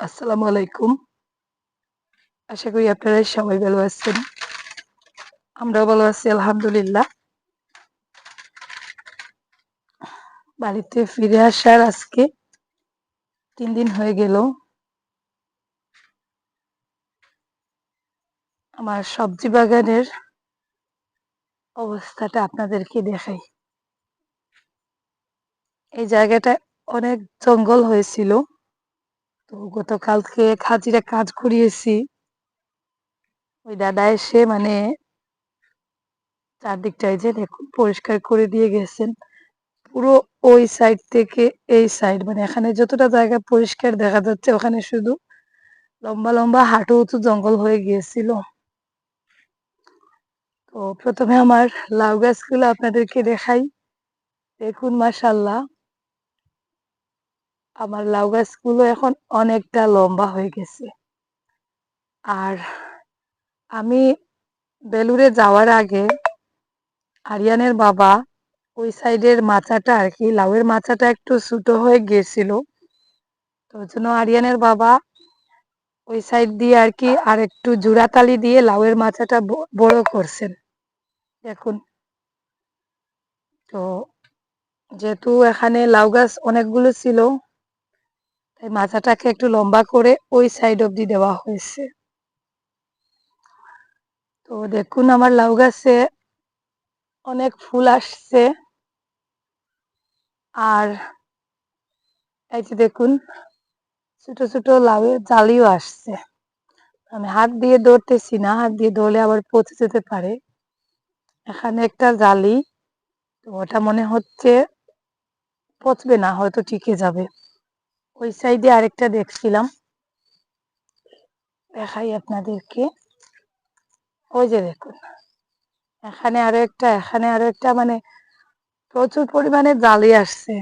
আসসালামু আলাইকুম। আশা করি আপনারা সবাই ভালো আছেন। আমরাও ভালো আছি, আলহামদুলিল্লাহ। বাড়িতে ফিরে আসার আজকে তিন দিন হয়ে গেল। আমার সবজি বাগানের অবস্থাটা আপনাদেরকে দেখাই। এই জায়গাটায় অনেক জঙ্গল হয়েছিল। তো গতকালকে হাজিরা কাজ করিয়েছি। ওই দাদা এসে মানে চারদিকটা এই যে দেখুন পরিষ্কার করে দিয়ে গেছেন। পুরো ওই সাইড থেকে এই সাইড মানে এখানে যতটা জায়গা পরিষ্কার দেখা যাচ্ছে ওখানে শুধু লম্বা, লম্বা হাঁটু উঁচু জঙ্গল হয়ে গিয়েছিল। তো প্রথমে আমার লাউ গাছগুলো আপনাদেরকে দেখাই। দেখুন মাশাআল্লাহ। আমার লাউ গাছগুলো এখন অনেকটা লম্বা হয়ে গেছে। আর আমি বেলুড়ে যাওয়ার আগে আরিয়ানের বাবা ওই সাইডের মাচাটা আর কি, লাউয়ের মাচাটা একটু ছোট হয়ে গিয়েছিল। তো ওইজন্য আরিয়ানের বাবা ওই সাইড দিয়ে আর কি আর একটু জোড়াতালি দিয়ে লাউয়ের মাচাটা বড় করছেন। দেখুন। তো যেহেতু এখানে লাউ গাছ অনেকগুলো ছিল তাই মাচাটাকে একটু লম্বা করে ওই সাইড অব্দি দেওয়া হয়েছে। তো দেখুন আমার লাউ গাছে অনেক ফুল আসছে। আর এই যে দেখুন ছোট, ছোট লাউয়ের জালিও আসছে। আমি হাত দিয়ে ধরতেছি না, হাত দিয়ে ধরলে আবার পচে যেতে পারে। এখানে একটা জালি, তো ওটা মনে হচ্ছে পচবে না হয়তো টিকে যাবে। ওই সাইডে আরেকটা দেখছিলাম। দেখাই আপনাদেরকে। ওই যে দেখুন। এখানে আরও একটা, এখানে আরও একটা মানে প্রচুর পরিমাণে জালি আসছে।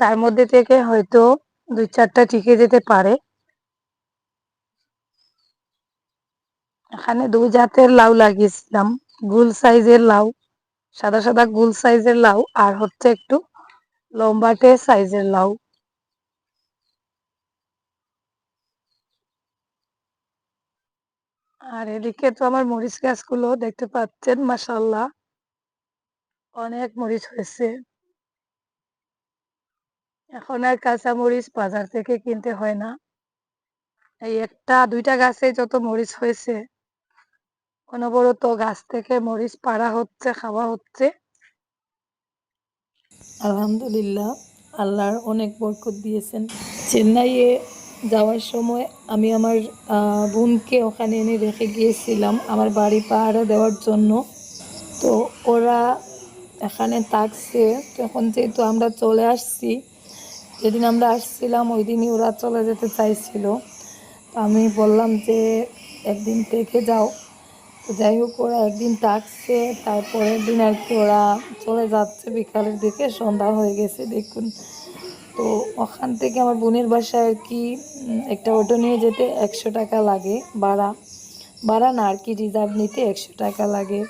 তার মধ্যে থেকে হয়তো দুই চারটা টিকে যেতে পারে। এখানে দুই জাতের লাউ লাগিয়েছিলাম। গোল সাইজের লাউ, সাদা, সাদা গোল সাইজের লাউ আর হচ্ছে একটু লম্বাটে সাইজের লাউ। আর এদিকে তো আমার মরিচ গাছগুলো দেখতে পাচ্ছেন মাশাআল্লাহ। অনেক মরিচ হয়েছে। এখন আর কাঁচা মরিচ বাজার থেকে কিনতে হয় না। এই একটা দুইটা গাছে যত মরিচ হয়েছে অনবরত গাছ থেকে মরিচ পাড়া হচ্ছে, খাওয়া হচ্ছে। আলহামদুলিল্লাহ আল্লাহর অনেক বরকত দিয়েছেন। চেন্নাইয়ে যাওয়ার সময় আমি আমার বোনকে ওখানে এনে রেখে গিয়েছিলাম আমার বাড়ি পাহারা দেওয়ার জন্য। তো ওরা এখানে থাকছে। তখন যেহেতু আমরা চলে আসছি, যেদিন আমরা আসছিলাম ওই দিনই ওরা চলে যেতে চাইছিল। তো আমি বললাম যে, "একদিন থেকে যাও।" তো যাই হোক ওরা একদিন থাকছে, তারপরের দিন আর কি ওরা চলে যাচ্ছে বিকালের দিকে সন্ধ্যা হয়ে গেছে দেখুন। তো ওখান থেকে আমার বোনের বাসায় আর কি একটা অটো নিয়ে যেতে ৳১০০ লাগে ভাড়া। ভাড়া না আর কি রিজার্ভ নিতে ৳১০০ লাগে।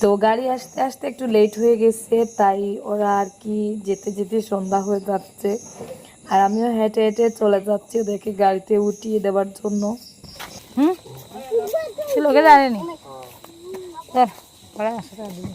তো গাড়ি আসতে, আসতে একটু লেট হয়ে গেছে তাই ওরা আর কি যেতে, যেতে সন্ধ্যা হয়ে যাচ্ছে। আর আমিও হেঁটে, হেঁটে চলে যাচ্ছি ওদেরকে গাড়িতে উঠিয়ে দেওয়ার জন্য। হুম? লোকে জানেনি ধর পরে আসো তার দিকে।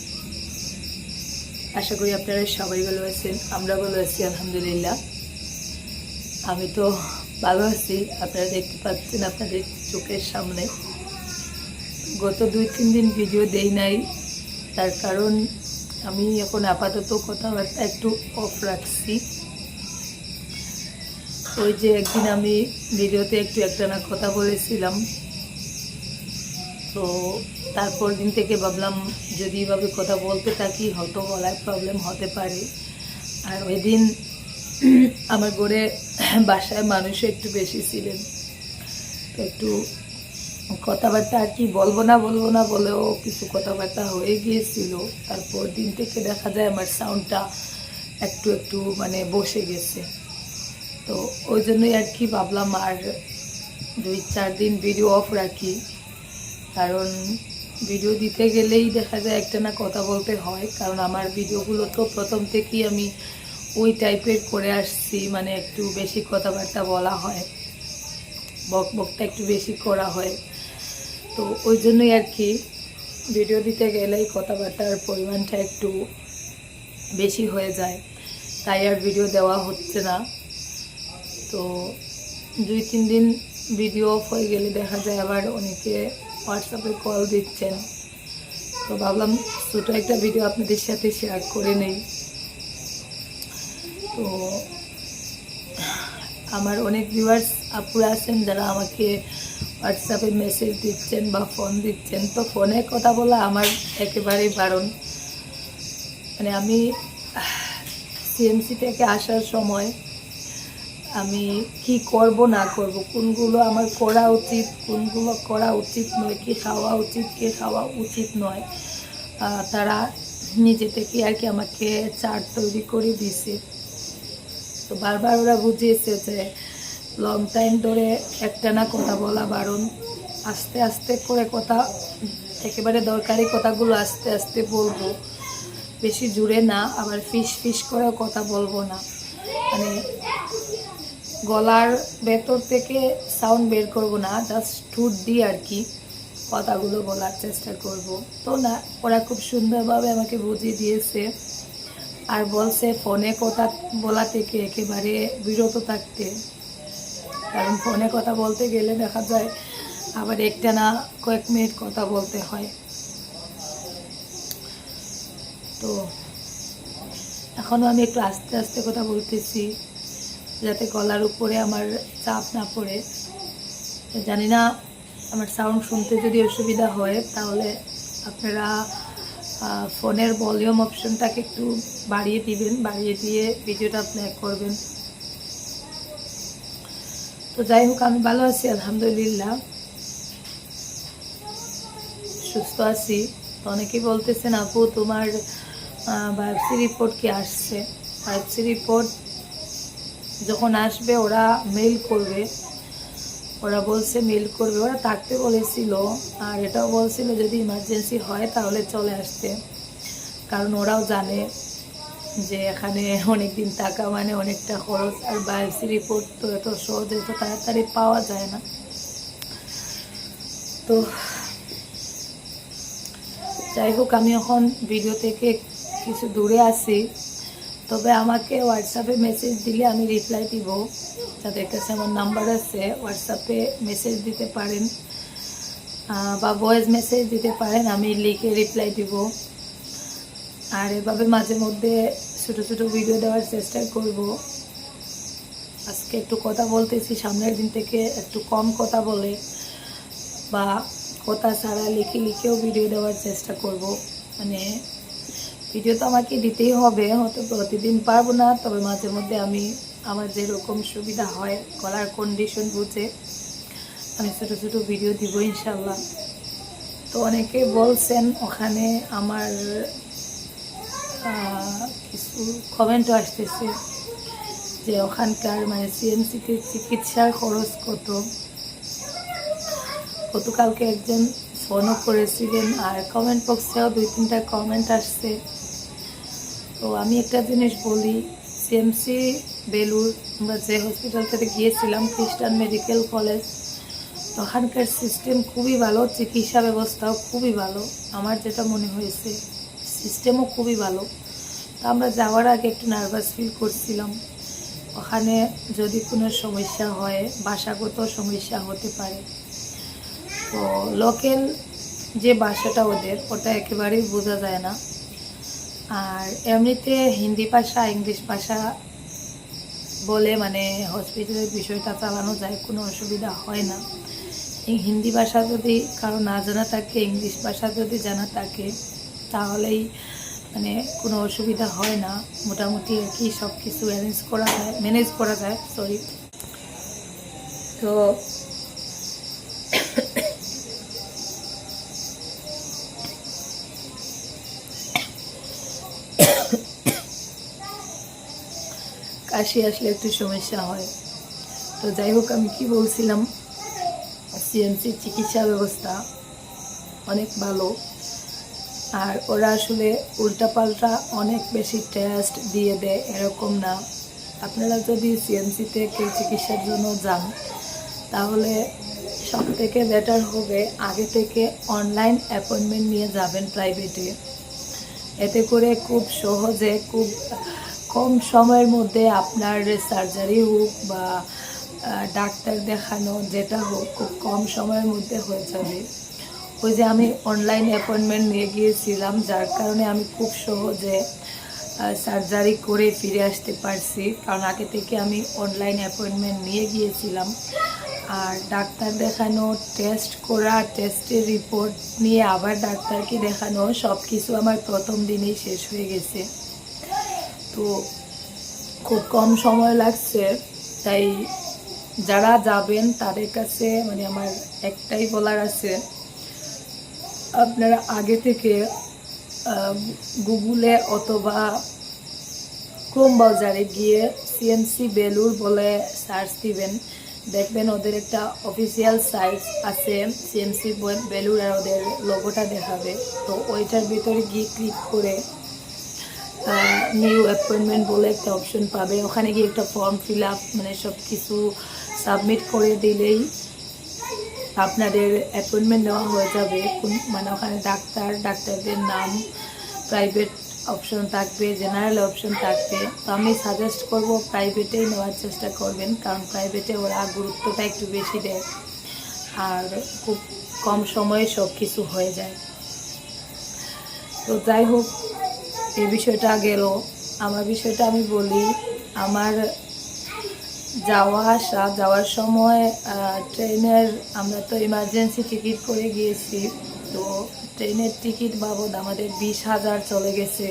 আশা করি আপনারা সবাই ভালো আছেন, আমরা ভালো আছি, আলহামদুলিল্লাহ। আমি তো ভালো আছি, আপনারা দেখতে পাচ্ছেন আপনাদের চোখের সামনে। গত দুই, তিন দিন ভিডিও দেই নাই, তার কারণ আমি এখন আপাতত কথাবার্তা একটু অফ রাখছি। ওই যে একদিন আমি ভিডিওতে একটু একটানা কথা বলেছিলাম তো তারপর দিন থেকে ভাবলাম, যদি এভাবে কথা বলতে থাকি, হয়তো গলায় প্রবলেম হতে পারে। আর ওই দিন আমার ঘরে বাসায় মানুষও একটু বেশি ছিলেন। তো একটু কথাবার্তা আর কি বলব না বলব না বলেও কিছু কথাবার্তা হয়ে গিয়েছিল। তারপর দিন থেকে দেখা যায় আমার সাউন্ডটা একটু একটু মানে বসে গেছে। তো ওই জন্যই আর কি ভাবলাম, আর দুই চার দিন ভিডিও অফ রাখি। কারণ ভিডিও দিতে গেলেই দেখা যায় একটা না কথা বলতে হয়। কারণ আমার ভিডিওগুলো তো প্রথম থেকেই আমি ওই টাইপের করে আসছি মানে একটু বেশি কথাবার্তা বলা হয়। বক বকটা একটু বেশি করা হয়। তো ওই জন্যই আর কি ভিডিও দিতে গেলেই কথাবার্তার পরিমাণটা একটু বেশি হয়ে যায়। তাই আর ভিডিও দেওয়া হচ্ছে না। তো দুই, তিন দিন ভিডিও অফ হয়ে গেলে দেখা যায় আবার অনেকে হোয়াটসঅ্যাপে কল দিচ্ছেন। তো ভাবলাম ছোটো একটা ভিডিও আপনাদের সাথে শেয়ার করে নেই। তো আমার অনেক ভিউয়ার্স আপুরা আছেন যারা আমাকে হোয়াটসঅ্যাপে মেসেজ দিচ্ছেন বা ফোন দিচ্ছেন। তো ফোনে কথা বলা আমার একেবারেই বারণ। মানে আমি সিএমসি থেকে আসার সময় আমি কি করব, না করব, কোনগুলো আমার করা উচিত, কোনগুলো করা উচিত নয়, কি খাওয়া উচিত, কে খাওয়া উচিত নয় তারা নিজে থেকে আর কি আমাকে চার্ট তৈরি করে দিছে। তো বারবার ওরা বুঝিয়েছে যে লং টাইম ধরে একটানা কথা বলা বারণ। আস্তে আস্তে করে কথা, একেবারে দরকারি কথাগুলো আস্তে আস্তে বলব। বেশি জুড়ে না, আবার ফিস ফিস করেও কথা বলব না। মানে গলার ভেতর থেকে সাউন্ড বের করব না জাস্ট ঠুট দিয়ে আর কি কথাগুলো বলার চেষ্টা করব। তো না, ওরা খুব সুন্দরভাবে আমাকে বুঝিয়ে দিয়েছে আর বলছে ফোনে কথা বলা থেকে একেবারে বিরত থাকতে। কারণ ফোনে কথা বলতে গেলে দেখা যায় আবার একটা না কয়েক মিনিট কথা বলতে হয়। তো এখনও আমি একটু আস্তে আস্তে কথা বলতেছি। যাতে গলার উপরে আমার চাপ না পড়ে। জানি না, আমার সাউন্ড শুনতে যদি অসুবিধা হয়, তাহলে আপনারা ফোনের ভলিউম অপশনটাকে একটু বাড়িয়ে দিবেন, বাড়িয়ে দিয়ে ভিডিওটা প্লে করবেন। তো যাই হোক, আমি ভালো আছি, আলহামদুলিল্লাহ। সুস্থ আছি। তো অনেকেই বলতেছেন, আপু, তোমার বায়োপসি রিপোর্ট কি আসছে? বায়োপসি রিপোর্ট যখন আসবে, ওরা মেল করবে। ওরা বলছে মেল করবে। ওরা থাকতে বলেছিল। আর এটাও বলছিল যদি ইমার্জেন্সি হয় তাহলে চলে আসতে। কারণ ওরাও জানে যে এখানে অনেক দিন টাকা মানে অনেকটা খরচ। আর বায়োপসি রিপোর্ট তো এত সহজে তো তাড়াতাড়ি পাওয়া যায় না। তো যাই হোক, আমি এখন ভিডিও থেকে কিছু দূরে আছি। তবে আমাকে হোয়াটসঅ্যাপে মেসেজ দিলে আমি রিপ্লাই দিব, যাদের কাছে আমার নাম্বার আছে হোয়াটসঅ্যাপে মেসেজ দিতে পারেন বা ভয়েস মেসেজ দিতে পারেন, আমি লিখে রিপ্লাই দিব। আর এভাবে মাঝে মধ্যে ছোটো ছোটো ভিডিও দেওয়ার চেষ্টা করব। আজকে একটু কথা বলতেছি, সামনের দিন থেকে একটু কম কথা বলে, বা কথা ছাড়া লিখে লিখেও ভিডিও দেওয়ার চেষ্টা করব। মানে ভিডিও তো আমাকে দিতেই হবে, হয়তো প্রতিদিন পারব না, তবে মাঝে মধ্যে আমি আমার যেরকম সুবিধা হয়, গলার কন্ডিশন বুঝে আমি ছোটো ছোটো ভিডিও দিব ইনশাল্লাহ। তো অনেকে বলছেন ওখানে আমার কিছু কমেন্টও আসতেছে যে ওখানকার মানে সিএমসিতে চিকিৎসার খরচ কত। গতকালকে একজন ফোনও করেছিলেন আর কমেন্ট বক্সেও দুই তিনটা কমেন্ট আসছে। তো আমি একটা জিনিস বলি সিএমসি বেলুর আমরা যে হসপিটালটাতে গিয়েছিলাম খ্রিস্টান মেডিকেল কলেজ ওখানকার সিস্টেম খুবই ভালো, চিকিৎসা ব্যবস্থাও খুবই ভালো। আমার যেটা মনে হয়েছে সিস্টেমও খুবই ভালো। তো আমরা যাওয়ার আগে একটু নার্ভাস ফিল করছিলাম। ওখানে যদি কোনো সমস্যা হয় ভাষাগত সমস্যা হতে পারে। তো লোকাল যে ভাষাটা ওদের, ওটা একেবারেই বোঝা যায় না। আর এমনিতে হিন্দি ভাষা, ইংলিশ ভাষা বলে মানে হসপিটালের বিষয়টা চালানো যায়, কোনো অসুবিধা হয় না। হিন্দি ভাষা যদি কারও না জানা থাকে, ইংলিশ ভাষা যদি জানা থাকে, তাহলেই মানে কোনো অসুবিধা হয় না। মোটামুটি আর কি সব কিছু অ্যারেঞ্জ করা যায় ম্যানেজ করা যায় সরি তো কাশি আসলে একটু সমস্যা হয়। তো যাই হোক, আমি কি বলছিলাম? সিএমসির চিকিৎসা ব্যবস্থা অনেক ভালো। আর ওরা আসলে উল্টাপাল্টা অনেক বেশি টেস্ট দিয়ে দেয়, এরকম না। আপনারা যদি সিএমসিতে কেউ চিকিৎসার জন্য যান, তাহলে সব থেকে বেটার হবে আগে থেকে অনলাইন অ্যাপয়েন্টমেন্ট নিয়ে যাবেন প্রাইভেটে এতে করে খুব সহজে, খুব কম সময়ের মধ্যে আপনার সার্জারি হোক বা ডাক্তার দেখানো যেটা হোক, খুব কম সময়ের মধ্যে হয়ে যাবে। ওই যে আমি অনলাইন অ্যাপয়েন্টমেন্ট নিয়ে গিয়েছিলাম, যার কারণে আমি খুব সহজে সার্জারি করে ফিরে আসতে পারছি। কারণ আগে থেকে আমি অনলাইন অ্যাপয়েন্টমেন্ট নিয়ে গিয়েছিলাম। আর ডাক্তার দেখানো টেস্ট করা টেস্টের রিপোর্ট নিয়ে আবার ডাক্তারকে দেখানো সব কিছু আমার প্রথম দিনেই শেষ হয়ে গেছে। তো খুব কম সময় লাগছে। তাই যারা যাবেন, তাদের কাছে মানে আমার একটাই বলার আছে, আপনারা আগে থেকে গুগলে অথবা ক্রোম ব্রাউজারে গিয়ে সিএমসি বেলুর বলে সার্চ দিবেন। দেখবেন ওদের একটা অফিসিয়াল সাইট আছে সিএমসি বেলুর আর ওদের লোগোটা দেখাবে। তো ওইটার ভিতরে গিয়ে ক্লিক করে নিউ অ্যাপয়েন্টমেন্ট বলে একটা অপশন পাবে। ওখানে গিয়ে একটা ফর্ম ফিল আপ মানে সব কিছু সাবমিট করে দিলেই আপনাদের অ্যাপয়েন্টমেন্ট নেওয়া হয়ে যাবে। মানে ওখানে ডাক্তার, ডাক্তারদের নাম প্রাইভেট অপশন থাকবে জেনারেল অপশন থাকবে। তো আমি সাজেস্ট করব প্রাইভেটেই নেওয়ার চেষ্টা করবেন, কারণ প্রাইভেটে ওরা গুরুত্বটা একটু বেশি দেয়। আর খুব কম সময়ে সব কিছু হয়ে যায়। তো যাই হোক এই বিষয়টা গেল। আমার বিষয়টা আমি বলি, আমার যাওয়া আসা, যাওয়ার সময় ট্রেনের, আমরা তো ইমার্জেন্সি টিকিট করে গিয়েছি, তো ট্রেনের টিকিট বাবদ আমাদের বিশ হাজার চলে গেছে।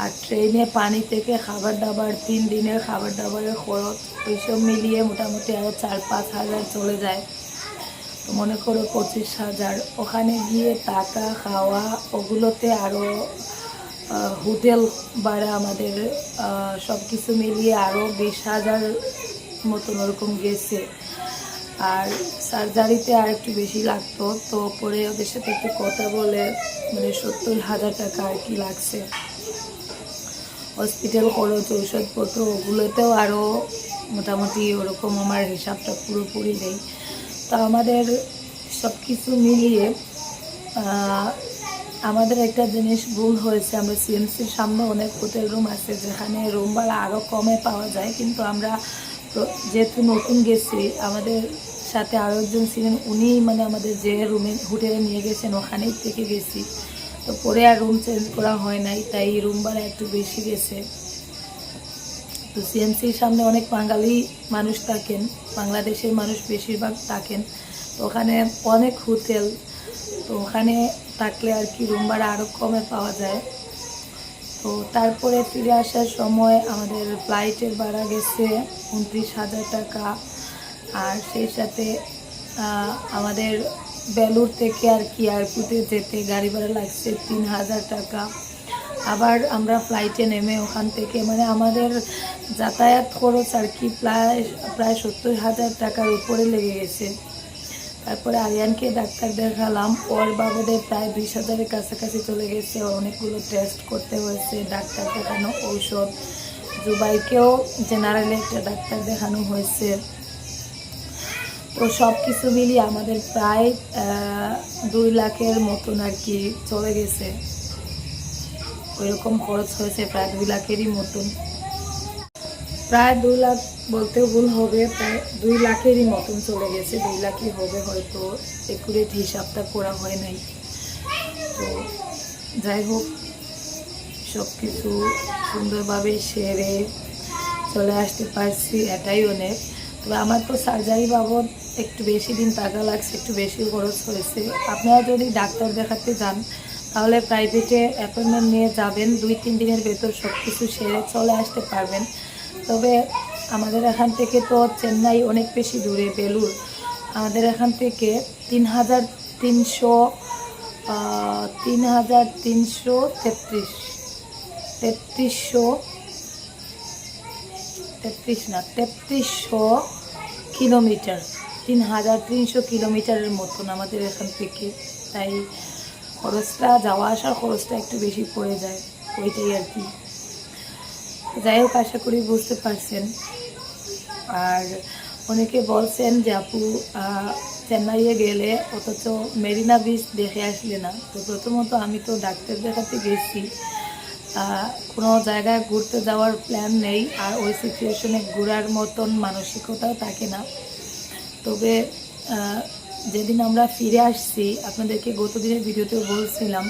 আর ট্রেনে পানি থেকে খাবার দাবার, তিন দিনের খাবার দাবারের খরচ, ওইসব মিলিয়ে মোটামুটি আরও চার পাঁচ হাজার চলে যায়। তো মনে করো পঁচিশ হাজার। ওখানে গিয়ে টাকা, খাওয়া, ওগুলোতে আরও হোটেল ভাড়া আমাদের সব কিছু মিলিয়ে আরও বিশ হাজার মতন ওরকম গেছে। আর সার্জারিতে আর একটু বেশি লাগতো, তো পরে ওদের সাথে একটু কথা বলে মানে সত্তর হাজার টাকা আর কি লাগছে। হসপিটাল খরচ, ঔষধপত্র, ওগুলোতেও আরও মোটামুটি ওরকম আমার হিসাবটা পুরোপুরি নেই। তো আমাদের সব কিছু মিলিয়ে আমাদের একটা জিনিস ভুল হয়েছে, আমরা সিএমসির সামনে অনেক হোটেল রুম আছে যেখানে রুম ভাড়া আরও কমে পাওয়া যায়, কিন্তু আমরা যেহেতু নতুন গেছি, আমাদের সাথে আরও একজন ছিলেন, উনি মানে আমাদের যে রুমে হোটেলে নিয়ে গেছেন, ওখানেই থেকে গেছি। তো পরে আর রুম চেঞ্জ করা হয় নাই, তাই রুম ভাড়া একটু বেশি গেছে। তো সিএমসির সামনে অনেক বাঙালি মানুষ থাকেন, বাংলাদেশের মানুষ বেশিরভাগ থাকেন। ওখানে অনেক হোটেল তো ওখানে থাকলে আর কি রুম ভাড়া আরও কমে পাওয়া যায়। তো তারপরে ফিরে আসার সময় আমাদের ফ্লাইটের ভাড়া গেছে উনত্রিশ হাজার টাকা। আর সেই সাথে আমাদের বেলুর থেকে আর কি এয়ারপোর্টে যেতে গাড়ি ভাড়া লাগছে তিন হাজার টাকা। আবার আমরা ফ্লাইটে নেমে ওখান থেকে মানে আমাদের যাতায়াত খরচ আর কি প্রায় প্রায় সত্তর হাজার টাকার উপরে লেগে গেছে। তারপরে আরিয়ানকে ডাক্তার দেখালাম। ওর বাবাদের প্রায় বিশ হাজারের কাছাকাছি চলে গেছে। অনেকগুলো টেস্ট করতে হয়েছে, ডাক্তার দেখানো ঔষধ। জুবাইকেও জেনারেলে একটা ডাক্তার দেখানো হয়েছে। তো সব কিছু মিলিয়ে আমাদের প্রায় দুই লাখের মতন আর কি চলে গেছে। ওইরকম খরচ হয়েছে, প্রায় দুই লাখেরই মতন। প্রায় দুই লাখ বলতে ভুল হবে, প্রায় দুই লাখেরই মতন চলে গেছে, দুই লাখই হবে হয়তো, একুরেট হিসাবটা করা হয় নাই। তো যাই হোক সব কিছু সুন্দরভাবে সেরে চলে আসতে পারছি এটাই অনেক। তবে আমার তো সার্জারি বাবদ একটু বেশি দিন টাকা লাগছে, একটু বেশি খরচ হয়েছে। আপনারা যদি ডাক্তার দেখাতে যান, তাহলে প্রাইভেটে অ্যাপয়েন্টমেন্ট নিয়ে যাবেন, দুই তিন দিনের ভেতর সব কিছু সেরে চলে আসতে পারবেন। তবে আমাদের এখান থেকে তো চেন্নাই অনেক বেশি দূরে বেলুর আমাদের এখান থেকে তিন হাজার তিনশো তিন হাজার তিনশো তেত্রিশ। তেত্রিশশো, তেত্রিশ না, তেত্রিশশো কিলোমিটার। তিন হাজার তিনশো কিলোমিটারের মতন আমাদের এখান থেকে। তাই খরচটা, যাওয়া আসার খরচটা একটু বেশি পড়ে যায়, ওইটাই আর কি। যাই হোক আশা করি বুঝতে পারছেন। আর অনেকে বলছেন যে আপু চেন্নাইয়ে গেলে অথচ মেরিনা বিচ দেখে আসলে না। তো প্রথমত আমি তো ডাক্তার দেখাতে গেছি। কোনো জায়গায় ঘুরতে যাওয়ার প্ল্যান নেই আর ওই সিচুয়েশনে ঘোরার মতন মানসিকতাও থাকে না। তবে যেদিন আমরা ফিরে আসছি, আপনাদেরকে গত দিনের ভিডিওতেও বলছিলাম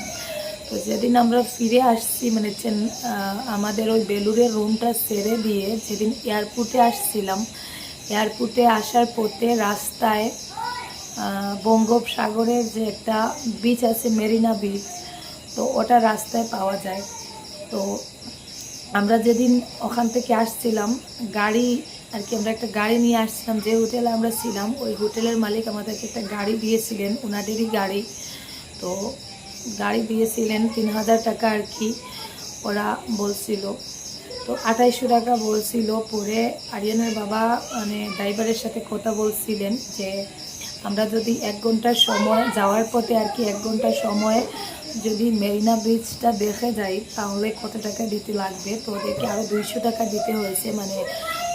তো যেদিন আমরা ফিরে আসছি মানে আমাদের ওই বেলুরের রুমটা ছেড়ে দিয়ে যেদিন এয়ারপোর্টে আসছিলাম এয়ারপোর্টে আসার পথে রাস্তায় বঙ্গোপসাগরের যে একটা বিচ আছে মেরিনা বিচ তো ওটা রাস্তায় পাওয়া যায়। তো আমরা যেদিন ওখান থেকে আসছিলাম, গাড়ি আর কি, আমরা একটা গাড়ি নিয়ে আসছিলাম, যে হোটেলে আমরা ছিলাম, ওই হোটেলের মালিক আমাদেরকে একটা গাড়ি দিয়েছিলেন ওনাদেরই গাড়ি। তো গাড়ি দিয়েছিলেন, তিন হাজার টাকা আর কি ওরা বলছিল। তো আঠাইশশো টাকা বলছিল পরে আরিয়ানের বাবা মানে ড্রাইভারের সাথে কথা বলছিলেন যে, আমরা যদি এক ঘণ্টার সময় যাওয়ার পথে আর কি এক ঘণ্টার সময় যদি মেরিনা ব্রিজটা দেখে যাই, তাহলে কত টাকা দিতে লাগবে? তো ওদেরকে আরও দুইশো টাকা দিতে হয়েছে। মানে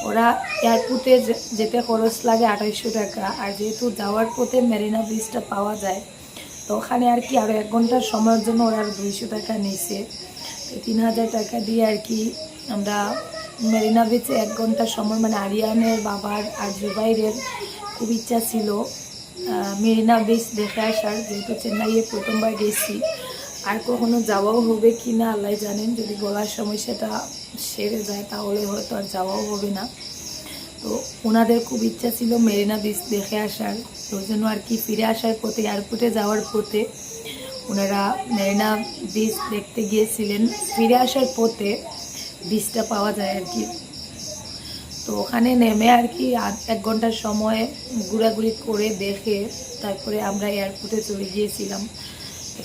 ওরা এয়ারপোর্টে যেতে খরচ লাগে আঠাইশশো টাকা। আর যেহেতু যাওয়ার পথে মেরিনা ব্রিজটা পাওয়া যায় তো ওখানে আর কি আরও এক ঘণ্টার সময়ের জন্য ওরা আর দুইশো টাকা নিয়েছে। তো তিন হাজার টাকা দিয়ে আর কি আমরা মেরিনা বিচে এক ঘণ্টার সময় মানে আরিয়ানের বাবার আর জুবাইরের খুব ইচ্ছা ছিল মেরিনা বিচ দেখে আসার, যেহেতু চেন্নাইয়ে প্রথমবার গেছি। আর কখনো যাওয়াও হবে কি না, আল্লাহ জানেন, যদি গলার সমস্যাটা সেরে যায়, তাহলে হয়তো আর যাওয়াও হবে না। তো ওনাদের খুব ইচ্ছা ছিল মেরিনা বিচ দেখে আসার। তো জন্য আর কি ফিরে আসার পথে এয়ারপোর্টে যাওয়ার পথে ওনারা মেরিনা বিচ দেখতে গিয়েছিলেন। ফিরে আসার পথে বিচটা পাওয়া যায় আর কি। তো ওখানে নেমে আর কি এক ঘণ্টার সময় ঘোরাঘুরি করে দেখে তারপরে আমরা এয়ারপোর্টে চলে গিয়েছিলাম।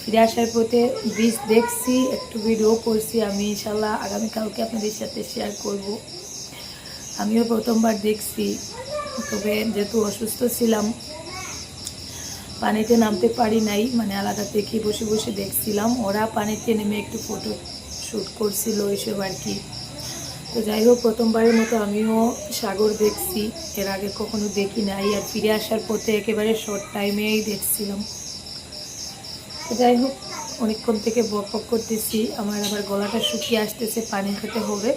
ফিরে আসার পথে বিচ দেখছি, একটু ভিডিও করছি আমি। ইনশাল্লাহ আগামীকালকে আপনাদের সাথে শেয়ার করব। আমিও প্রথমবার দেখছি। তবে যেহেতু অসুস্থ ছিলাম, পানিতে নামতে পারি নাই মানে আলাদা থেকে বসে বসে দেখছিলাম। ওরা পানিতে নেমে একটু ফটো শ্যুট করছিল এইসব আর কি। তো যাই হোক, প্রথমবারের মতো আমিও সাগর দেখছি। এর আগে কখনো দেখি নাই আর ফিরে আসার পথে একেবারে শর্ট টাইমেই দেখছিলাম। তো যাই হোক, অনেকক্ষণ থেকে বক করতেছি। আমার আবার গলাটা শুকিয়ে আসতেছে, পানি খেতে হবে।